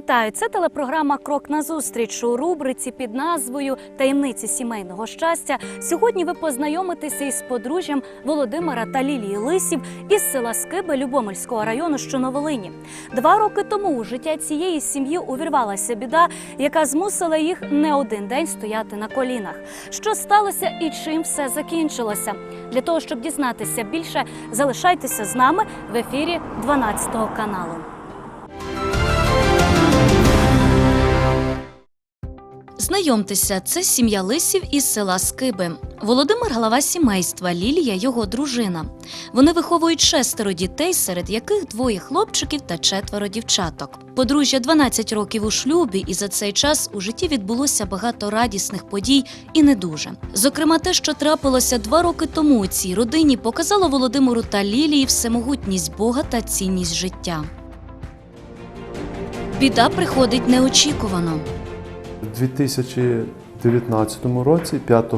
Вітаю! Це телепрограма Крок назустріч у рубриці під назвою Таємниці сімейного щастя. Сьогодні ви познайомитеся із подружжям Володимира та Лілії Лисів із села Скиби Любомельського району, що на Волині. Два роки тому у життя цієї сім'ї увірвалася біда, яка змусила їх не один день стояти на колінах. Що сталося і чим все закінчилося? Для того щоб дізнатися більше, залишайтеся з нами в ефірі 12 каналу. Знайомтеся, це сім'я лисів із села Скиби. Володимир глава сімейства, Лілія його дружина. Вони виховують шестеро дітей, серед яких двоє хлопчиків та четверо дівчаток. Подружжя 12 років у шлюбі, і за цей час у житті відбулося багато радісних подій і не дуже. Зокрема, те, що трапилося два роки тому у цій родині, показало Володимиру та Лілії всемогутність Бога та цінність життя. Біда приходить неочікувано. У 2019 році, 5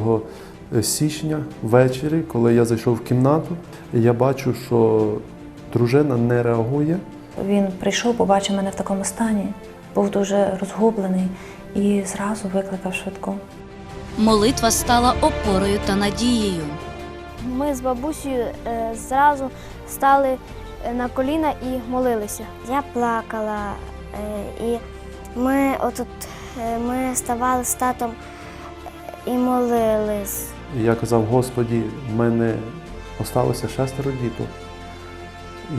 січня, ввечері, коли я зайшов в кімнату, я бачу, що дружина не реагує. Він прийшов, побачив мене в такому стані, був дуже розгублений і зразу викликав швидку. Молитва стала опорою та надією. Ми з бабусею е, зразу стали е, на коліна і молилися. Я плакала, е, і ми отут е, ми ставали з татом і молились. І я казав, Господі, в мене осталося шестеро діток.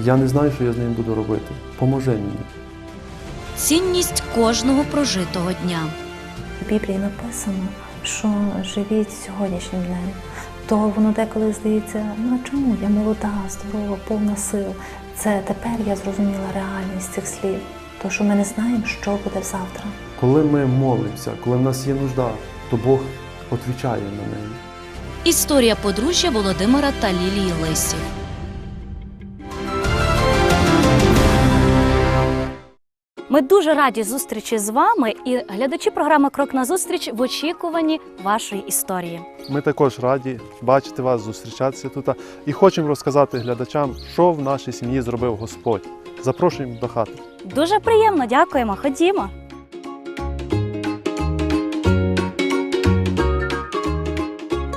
Я не знаю, що я з ним буду робити. Поможи мені. Цінність кожного прожитого дня. В Біблії написано, що живіть сьогоднішнім днем. То воно деколи здається, ну а чому я молода, здорова, повна сил. Це тепер я зрозуміла реальність цих слів, то що ми не знаємо, що буде завтра. Коли ми молимося, коли в нас є нужда, то Бог відповідає на неї. Історія подружжя Володимира та Лілії Лисів. Ми дуже раді зустрічі з вами і глядачі програми Крок на зустріч в очікуванні вашої історії. Ми також раді бачити вас, зустрічатися тут і хочемо розказати глядачам, що в нашій сім'ї зробив Господь. Запрошуємо до хати. Дуже приємно, дякуємо. Ходімо.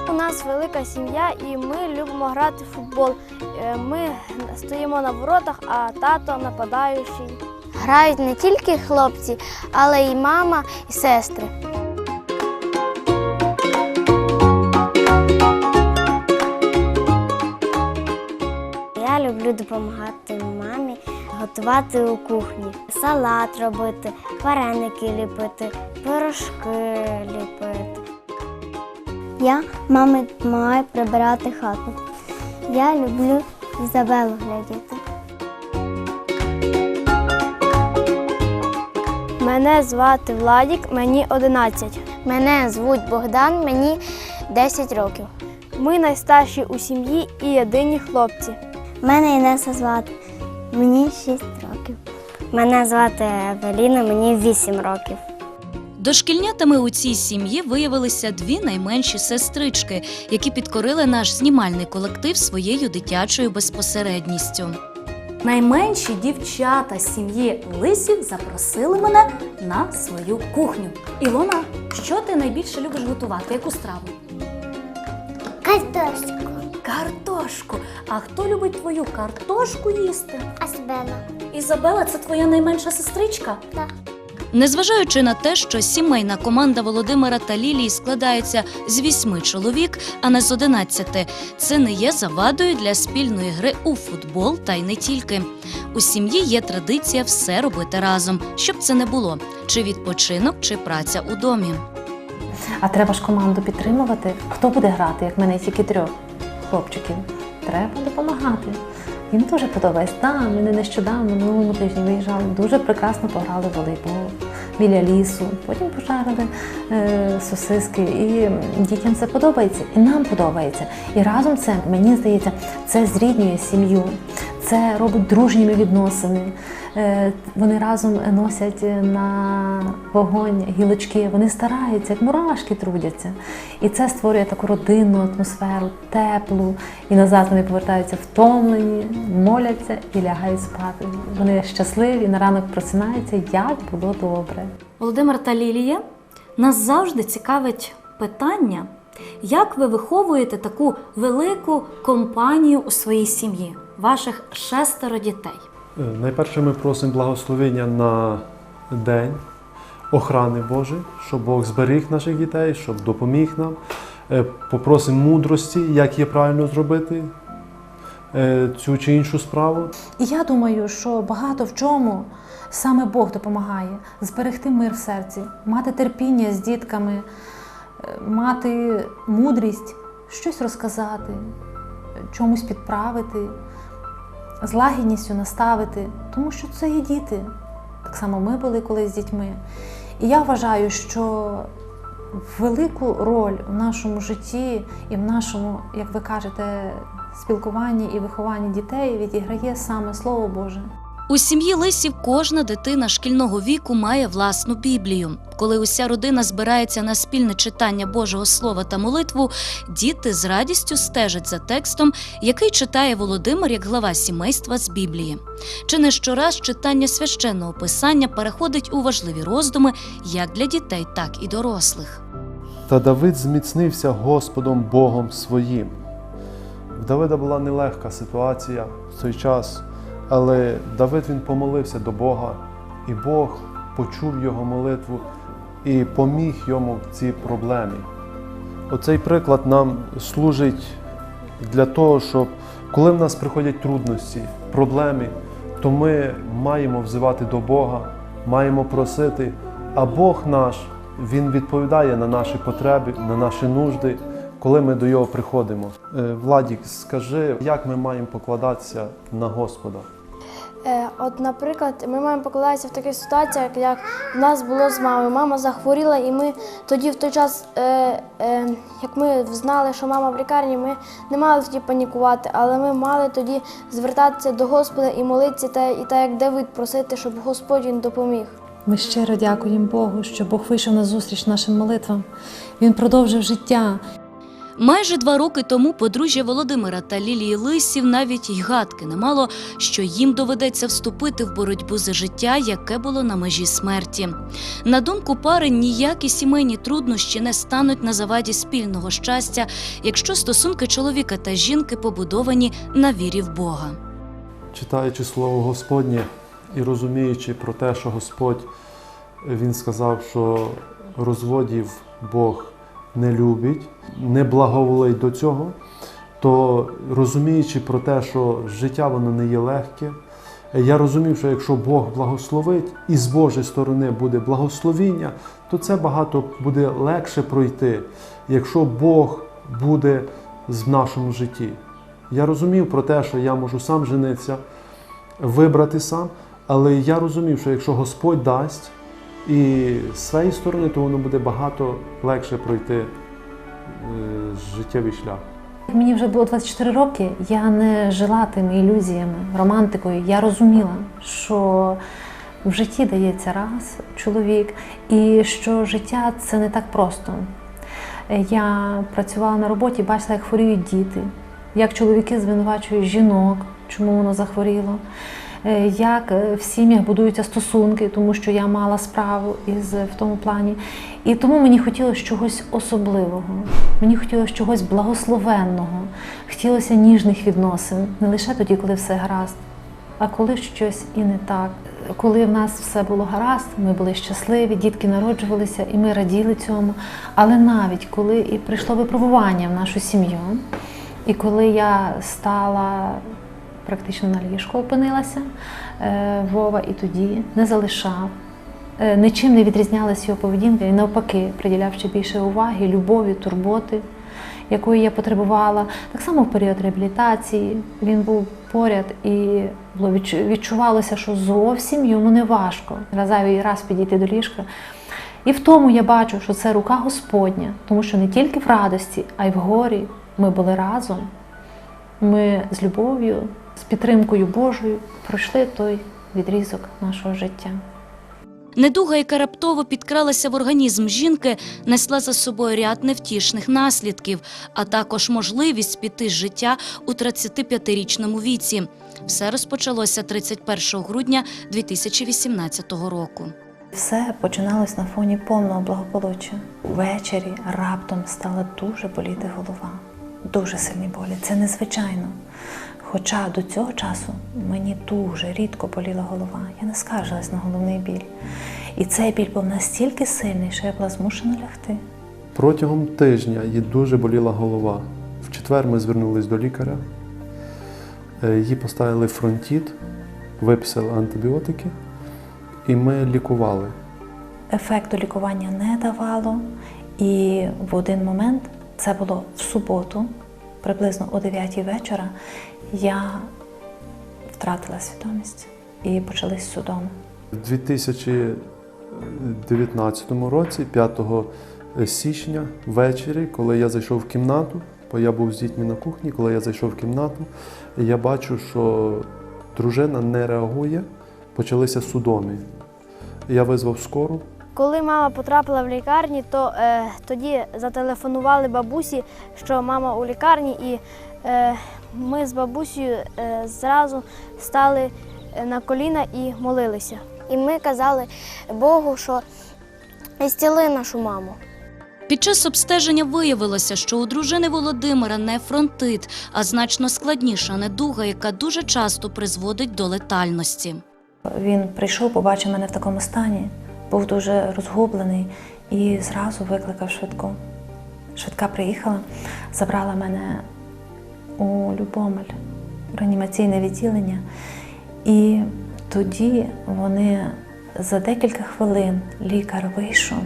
У нас велика сім'я і ми любимо грати в футбол. Е, Ми стоїмо на воротах, а тато нападаючий. Грають не тільки хлопці, але й мама і сестри. Люблю допомагати мамі готувати у кухні, салат робити, вареники ліпити, пирожки ліпити. Я мамі допомагаю прибирати хату. Я люблю Ізабелу глядіти. Мене звати Владік, мені 11. Мене звуть Богдан, мені 10 років. Ми найстарші у сім'ї і єдині хлопці. Мене Інеса звати, мені 6 років. Мене звати Евеліна, мені 8 років. Дошкільнятами у цій сім'ї виявилися дві найменші сестрички, які підкорили наш знімальний колектив своєю дитячою безпосередністю. Найменші дівчата сім'ї лисів запросили мене на свою кухню. Ілона, що ти найбільше любиш готувати? Яку страву? Картошку. Картошку. А хто любить твою картошку їсти? Асбела. Ізабела, це твоя найменша сестричка? Так. Незважаючи на те, що сімейна команда Володимира та Лілії складається з вісьми чоловік, а не з одинадцяти, це не є завадою для спільної гри у футбол та й не тільки. У сім'ї є традиція все робити разом, щоб це не було чи відпочинок, чи праця у домі. А треба ж команду підтримувати. Хто буде грати, як мене тільки трьох хлопчиків? Треба допомагати. Їм дуже подобається. Так, ми нещодавно минулому тижні виїжджали, дуже прекрасно пограли волейбол біля лісу. Потім пожарили е, сосиски. І дітям це подобається, і нам подобається. І разом це, мені здається, це зріднює сім'ю, це робить дружніми відносини. Е, вони разом носять на вогонь, гілочки, вони стараються, як мурашки трудяться. І це створює таку родинну атмосферу, теплу. І назад вони повертаються втомлені, моляться і лягають спати. Вони щасливі, на ранок просинаються, як було добре. Володимир та Лілія, нас завжди цікавить питання, як ви виховуєте таку велику компанію у своїй сім'ї, ваших шестеро дітей. Е, Найперше ми просимо благословення на день охрани Божої, щоб Бог зберіг наших дітей, щоб допоміг нам. Е, Попросимо мудрості, як є правильно зробити е, цю чи іншу справу. І я думаю, що багато в чому саме Бог допомагає зберегти мир в серці, мати терпіння з дітками, мати мудрість, щось розказати, чомусь підправити, з лагідністю наставити, тому що це є діти. Так само ми були колись з дітьми. І я вважаю, що велику роль в нашому житті і в нашому, як ви кажете, спілкуванні і вихованні дітей відіграє саме Слово Боже. У сім'ї Лисів кожна дитина шкільного віку має власну Біблію. Коли уся родина збирається на спільне читання Божого Слова та молитву, діти з радістю стежать за текстом, який читає Володимир як глава сімейства з Біблії. Чи не щораз читання священного писання переходить у важливі роздуми як для дітей, так і дорослих. Та Давид зміцнився Господом Богом своїм. В Давида була нелегка ситуація в цей час, але Давид він помолився до Бога, і Бог почув його молитву і поміг йому в цій проблемі. Оцей приклад нам служить для того, щоб коли в нас приходять трудності, проблеми, то ми маємо взивати до Бога, маємо просити, а Бог наш, Він відповідає на наші потреби, на наші нужди, коли ми до Його приходимо. Е, Владік, скажи, як ми маємо покладатися на Господа? Е, От, наприклад, ми маємо покладатися в таких ситуаціях, як в нас було з мамою. Мама захворіла, і ми тоді в той час, е, е, як ми знали, що мама в лікарні, ми не мали тоді панікувати, але ми мали тоді звертатися до Господа і молитися, та, і так як Давид просити, щоб Господь він допоміг. Ми щиро дякуємо Богу, що Бог вийшов на зустріч нашим молитвам. Він продовжив життя. Майже два роки тому подружжя Володимира та Лілії Лисів навіть й гадки не мало, що їм доведеться вступити в боротьбу за життя, яке було на межі смерті. На думку пари, ніякі сімейні труднощі не стануть на заваді спільного щастя, якщо стосунки чоловіка та жінки побудовані на вірі в Бога. Читаючи Слово Господнє і розуміючи про те, що Господь Він сказав, що розводів Бог не любить, не благоволить до цього, то розуміючи про те, що життя воно не є легке, я розумів, що якщо Бог благословить і з Божої сторони буде благословіння, то це багато буде легше пройти, якщо Бог буде в нашому житті. Я розумів про те, що я можу сам женитися, вибрати сам, але я розумів, що якщо Господь дасть і з своєї сторони, то воно буде багато легше пройти е, життєвий шлях. Мені вже було 24 роки, я не жила тими ілюзіями, романтикою. Я розуміла, що в житті дається раз чоловік, і що життя це не так просто. Я працювала на роботі, бачила, як хворіють діти, як чоловіки звинувачують жінок, чому воно захворіло, як е, в сім'ях будуються стосунки, тому що я мала справу із в тому плані. І тому мені хотілося чогось особливого, мені хотілося чогось благословенного, хотілося ніжних відносин, не лише тоді, коли все гаразд, а коли щось і не так. Коли в нас все було гаразд, ми були щасливі, дітки народжувалися, і ми раділи цьому. Але навіть коли і прийшло випробування в нашу сім'ю, і коли я стала практично на ліжку опинилася, е, Вова і тоді не залишав. Е, Нічим не відрізнялася його поведінка і навпаки приділяв ще більше уваги, любові, турботи, якої я потребувала. Так само в період реабілітації він був поряд і відчувалося, що зовсім йому не важко разовий раз підійти до ліжка. І в тому я бачу, що це рука Господня, тому що не тільки в радості, а й в горі ми були разом. Ми з любов'ю, з підтримкою Божою пройшли той відрізок нашого життя. Недуга, яка раптово підкралася в організм жінки, несла за собою ряд невтішних наслідків, а також можливість піти з життя у 35-річному віці. Все розпочалося 31 грудня 2018 року. Все починалось на фоні повного благополуччя. Ввечері раптом стала дуже боліти голова. Дуже сильні болі. Це незвичайно. Хоча до цього часу мені дуже рідко боліла голова. Я не скаржилась на головний біль. І цей біль був настільки сильний, що я була змушена лягти. Протягом тижня їй дуже боліла голова. В четвер ми звернулись до лікаря. Е, Їй поставили фронтіт, виписали антибіотики, і ми лікували. Ефекту лікування не давало. І в один момент, це було в суботу, приблизно о 9 вечора, я втратила свідомість і почались судоми. У 2019 році, 5 січня, ввечері, коли я зайшов в кімнату, бо я був з дітьми на кухні, коли я зайшов в кімнату, я бачу, що дружина не реагує, почалися судоми. Я визвав скору. Коли мама потрапила в лікарні, то е, тоді зателефонували бабусі, що мама у лікарні, і е, ми з бабусею е, зразу стали е, на коліна і молилися. І ми казали Богу, що зціли нашу маму. Під час обстеження виявилося, що у дружини Володимира не фронтит, а значно складніша недуга, яка дуже часто призводить до летальності. Він прийшов, побачив мене в такому стані, був дуже розгублений і зразу викликав швидку. Швидка приїхала, забрала мене у Любомель, в реанімаційне відділення. І тоді вони за декілька хвилин лікар вийшов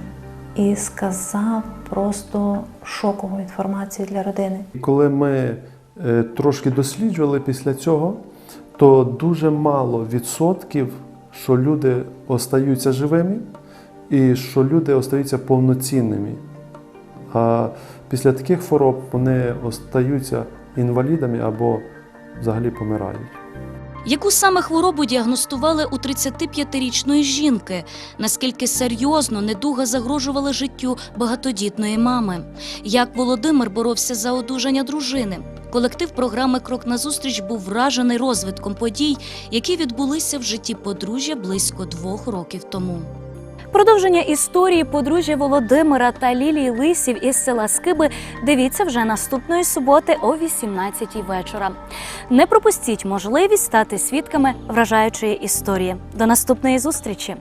і сказав просто шокову інформацію для родини. Коли ми е, трошки досліджували після цього, то дуже мало відсотків, що люди остаються живими і що люди остаються повноцінними. А після таких хвороб вони остаються інвалідами або взагалі помирають. Яку саме хворобу діагностували у 35-річної жінки? Наскільки серйозно недуга загрожувала життю багатодітної мами? Як Володимир боровся за одужання дружини? Колектив програми Крок назустріч був вражений розвитком подій, які відбулися в житті подружжя близько двох років тому. Продовження історії подружжя Володимира та Лілії Лисів із села Скиби дивіться вже наступної суботи о 18-й вечора. Не пропустіть можливість стати свідками вражаючої історії. До наступної зустрічі!